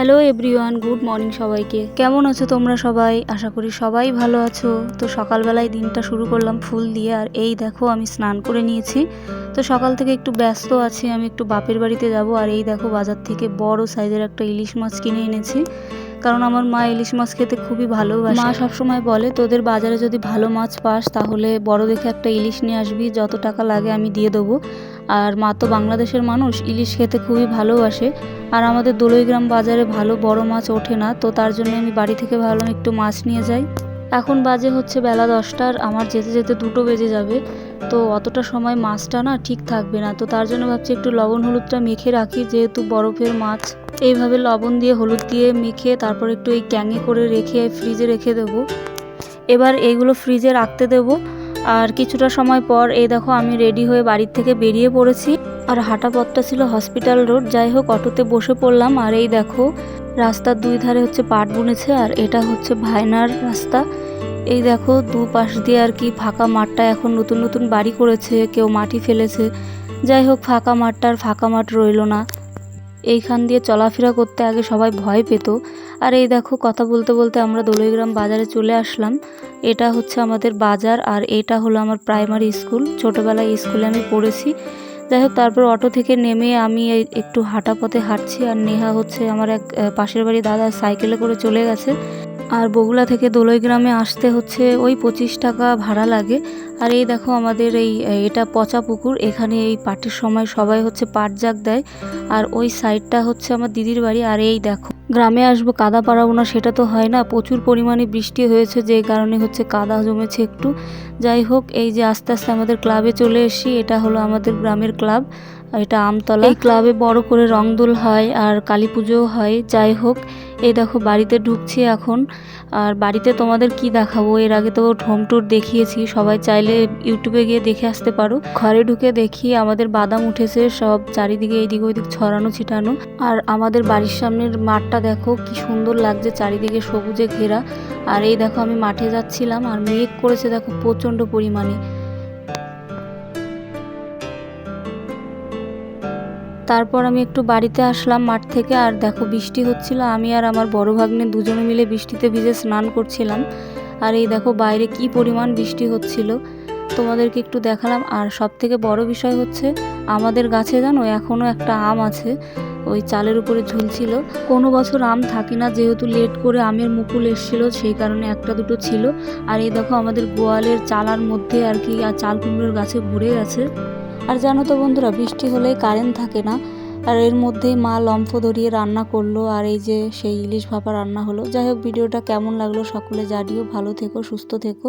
Hello everyone good morning সবাইকে। কেমন আছো তোমরা সবাই? আশা করি সবাই ভালো আছো। তো সকালবেলায় দিনটা শুরু করলাম ফুল দিয়ে, আর এই দেখো আমি স্নান করে নিয়েছি। তো সকাল থেকে একটু ব্যস্ত আছি, আমি একটু বাপের বাড়িতে যাব, আর এই দেখো বাজার থেকে বড় সাইজের একটা ইলিশ মাছ কিনে এনেছি। কারণ আমার মা ইলিশ মাছ খেতে খুবই ভালোবাসে। মা সবসময় বলে, তোদের বাজারে যদি ভালো মাছ পাস, তাহলে বড় দেখে একটা ইলিশ নিয়ে আসবি, যত টাকা লাগে আমি দিয়ে দেবো। আর মা তো বাংলাদেশের মানুষ, ইলিশ খেতে খুবই ভালোবাসে। আর আমাদের দোলইগ্রাম বাজারে ভালো বড় মাছ ওঠে না, তো তার জন্য আমি বাড়ি থেকে ভাবলাম একটু মাছ নিয়ে যাই। এখন বাজে হচ্ছে বেলা দশটার আমার যেতে যেতে দুটো বেজে যাবে। তো অতটা সময় মাছটা না ঠিক থাকবে না, তো তার জন্য ভাবছি একটু লবণ হলুদটা মেখে রাখি, যেহেতু বরফের মাছ এইভাবে লবণ দিয়ে হলুদ দিয়ে মেখে তারপর একটু এই ক্যাঙে করে রেখে ফ্রিজে রেখে দেবো। এবার এইগুলো ফ্রিজে রাখতে দেবো। আর কিছুটা সময় পর এই দেখো আমি রেডি হয়ে বাড়ির থেকে বেরিয়ে পড়েছি। আর হাঁটা পথটা ছিল হসপিটাল রোড যাই হোক অটোতে বসে পড়লাম। আর এই দেখো রাস্তার দুই ধারে হচ্ছে পাট বুনেছে, আর এটা হচ্ছে ভাইনার রাস্তা। এই দেখো দু পাশ দিয়ে আর কি ফাঁকা মাঠটা এখন নতুন নতুন বাড়ি করেছে, কেউ মাটি ফেলেছে। যাই হোক ফাঁকা মাঠটা আর ফাঁকা মাঠ রইল না। এইখান দিয়ে চলাফেরা করতে আগে সবাই ভয় পেত। আর এই দেখো, কথা বলতে বলতে আমরা দোলইগ্রাম বাজারে চলে আসলাম। এটা হচ্ছে আমাদের বাজার আর এটা হলো আমার প্রাইমারি স্কুল। ছোটোবেলায় স্কুলে আমি পড়েছি। যাই হোক, তারপর অটো থেকে নেমে আমি একটু হাঁটা পথে হাঁটছি আর নেহা হচ্ছে আমার এক পাশের বাড়ি দাদা সাইকেলে করে চলে গেছে। আর বগুলা থেকে দোলই গ্রামে আসতে হচ্ছে, ওই পঁচিশ টাকা ভাড়া লাগে। আর এই দেখো আমাদের এই, এটা পচা পুকুর, এখানে এই পাটের সময় সবাই হচ্ছে পাট জাগ দেয়। আর ওই সাইডটা হচ্ছে আমার দিদির বাড়ি, আর এই দেখো, গ্রামে আসব, কাদা পাড়াবো না, সেটা তো হয় না। প্রচুর পরিমাণে বৃষ্টি হয়েছে, যে কারণে হচ্ছে কাদা জমেছে একটু। যাই হোক, এই যে আস্তে আস্তে আমাদের ক্লাবে চলে এসি এটা হলো আমাদের গ্রামের ক্লাব, এটা আমতলা। এই ক্লাবে বড় করে রংদোল হয় আর কালী পুজোও হয়, যাই হোক। এই দেখো, বাড়িতে ঢুকছি এখন। আর বাড়িতে তোমাদের কি দেখাবো? এর আগে তো হোম ট্যুর দেখিয়েছি। সবাই চাইলে ইউটিউবে গিয়ে দেখে আসতে পারো। ঘরে ঢুকে দেখি আমাদের বাদাম উঠেছে, সব চারিদিকে এইদিক ওইদিক ছড়ানো, ছিটানো। আর আমাদের বাড়ির সামনের মাঠটা দেখো, কি সুন্দর লাগছে চারিদিকে সবুজে ঘেরা। আর এই দেখো, আমি মাঠে যাচ্ছিলাম, আর মেঘ করেছে দেখো প্রচণ্ড পরিমাণে। তারপর আমি একটু বাড়িতে আসলাম মাঠ থেকে, আর দেখো বৃষ্টি হচ্ছিল। আমি আর আমার বড় ভাগ্নে দুজনে মিলে বৃষ্টিতে ভিজে স্নান করছিলাম। আর এই দেখো বাইরে কি পরিমাণ বৃষ্টি হচ্ছিল। তোমাদেরকে একটু দেখালাম, আর সব থেকে বড় বিষয় হচ্ছে আমাদের গাছে জানো এখনও একটা আম আছে, ওই চালের উপরে ঝুলছিল। কোনো বছর আম থাকে না, যেহেতু লেট করে আমের মুকুল এসেছিল, সেই কারণে একটা দুটো ছিল। আর এই দেখো আমাদের গোয়ালের চালার মধ্যে আর কি, আর চাল কুমড়োর গাছে ভরে গেছে। আর জানো তো বন্ধুরা, বৃষ্টি হলে কারেন্ট থাকে না। আর এর মধ্যেই মা লম্ফ ধরিয়ে রান্না করল, আর এই যে সেই ইলিশ ভাপা রান্না হলো। যাই হোক, ভিডিওটা কেমন লাগল সকলে জানিও। ভালো থেকো, সুস্থ থেকো।